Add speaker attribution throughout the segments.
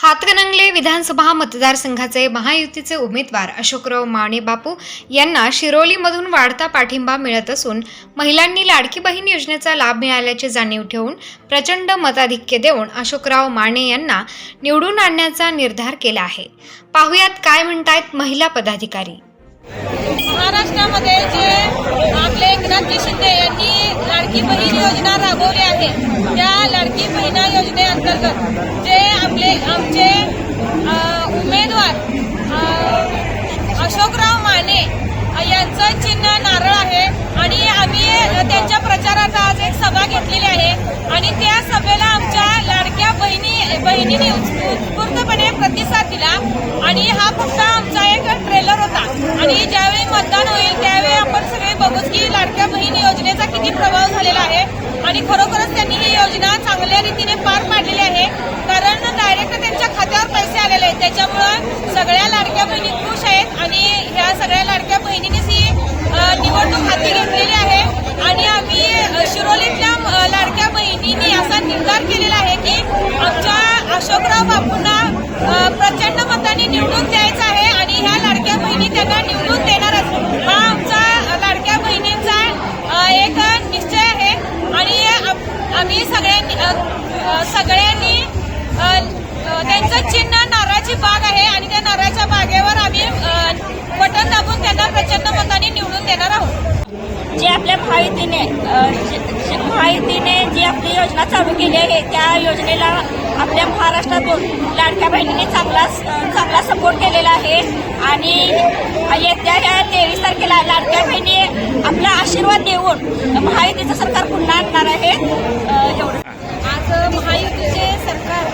Speaker 1: हातकणंगले विधानसभा मतदारसंघाचे महायुतीचे उमेदवार अशोकराव माने बापू यांना शिरोलीमधून वाढता पाठिंबा मिळत असून महिलांनी लाडकी बहीण योजनेचा लाभ मिळाल्याची जाणीव ठेवून प्रचंड मताधिक्य देऊन अशोकराव माने यांना निवडून आणण्याचा निर्धार केला आहे. पाहुयात काय म्हणतायत महिला पदाधिकारी.
Speaker 2: महाराष्ट्रामध्ये जे आपले एकनाथजी शिंदे यांनी लाडकी बहीण योजना राबवली आहे त्या लाडकी बहिणा अंतर्गत जे आपले आमचे उमेदवार अशोकराव माने यांचं चिन्ह नारळ आहे. आणि आम्ही त्यांच्या प्रचाराचा आज एक सभा घेतलेली आहे. आणि त्या सभेला आमच्या लाडक्या बहिणी बहिणीने उत्स्फूर्तपणे प्रतिसाद दिला. आणि हा फक्त आमचा एक ट्रेलर होता. आणि ज्यावेळी मतदान होईल त्यावेळी आपण सगळे बघूच की लाडक्या बहिणी योजनेचा किती प्रभाव झालेला आहे. आणि खरोखरच त्यांनी ही योजना चांगल्या रीतीने पार पाडली आहे कारण डायरेक्ट त्यांच्या खात्यावर पैसे आलेले आहेत त्याच्यामुळं सगळ्या लाडक्या बहिणी खुश आहेत आणि ह्या सगळ्या लाडक्या बहिणींनीच ही निवडणूक हाती घेतलेली आहे. आणि आम्ही शिरोलीतल्या अ, लाडक्या बहिणींनी असा निर्धार केलेला आहे की आमच्या अशोकराव बापूंना अ, प्रचंड मतांनी निवडून द्यायचं आहे आणि ह्या लाडक्या बहिणी त्यांना निवडून देणारच हा आमचा लाडक्या बहिणींचा अ, एक निश्चय आहे आणि आप- आम्ही सगळ्यांनी अ, अ, सगळ्यांनी अ, अ, त्यांचं चिन्ह नारळाची बाग आहे आणि त्या नारळाच्या बागेवर आम्ही अ, बटन दाबून त्यांना प्रचंड मतांनी निवडून देणार आहोत?
Speaker 3: जे आपल्या महायुतीने माहितीने महायुतीने जी आपली योजना चालू केली आहे त्या योजनेला आपल्या महाराष्ट्रातून लाडक्या बहिणीने चांगला चांगला सपोर्ट केलेला आहे. आणि येत्या ह्या तेवीस तारखेला लाडक्या बहिणी आपला आशीर्वाद देऊन महायुतीचं सरकार पुन्हा आणणार आहे. एवढं.
Speaker 2: आज महायुतीचे सरकार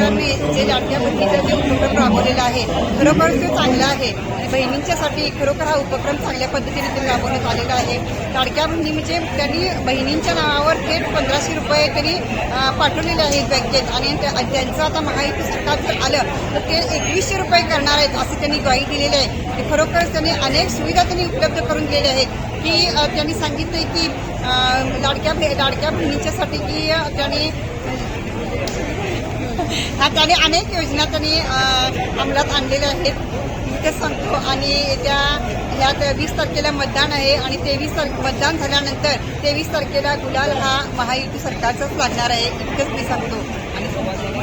Speaker 4: महायुती जे लाडक्या बहिणीचा जे उपक्रम राबवलेला आहे खरोखर ते चांगला आहे. आणि बहिणींच्यासाठी खरोखर हा उपक्रम चांगल्या पद्धतीने ते राबवण्यात आलेला आहे. लाडक्या बहिणी म्हणजे त्यांनी बहिणींच्या नावावर थेट पंधराशे रुपये त्यांनी पाठवलेले आहेत बँकेत. आणि त्या- त्यांचं आता महायुती सरकार जर आलं तर ते एकवीसशे रुपये करणार आहेत असे त्यांनी ग्वाही दिलेली आहे. ते खरोखरच त्यांनी अनेक सुविधा त्यांनी उपलब्ध करून दिलेल्या आहेत. की त्यांनी सांगितलंय की लाडक्या लाडक्या बहिणीच्यासाठी की त्यांनी त्याने अनेक योजना त्यांनी अंमलात आणलेल्या आहेत. मी ते सांगतो. आणि त्या ह्यात वीस तारखेला मतदान आहे आणि तेवीस तार मतदान झाल्यानंतर तेवीस तारखेला गुलाल हा महायुती सरकारचाच लागणार आहे. इतकंच मी सांगतो.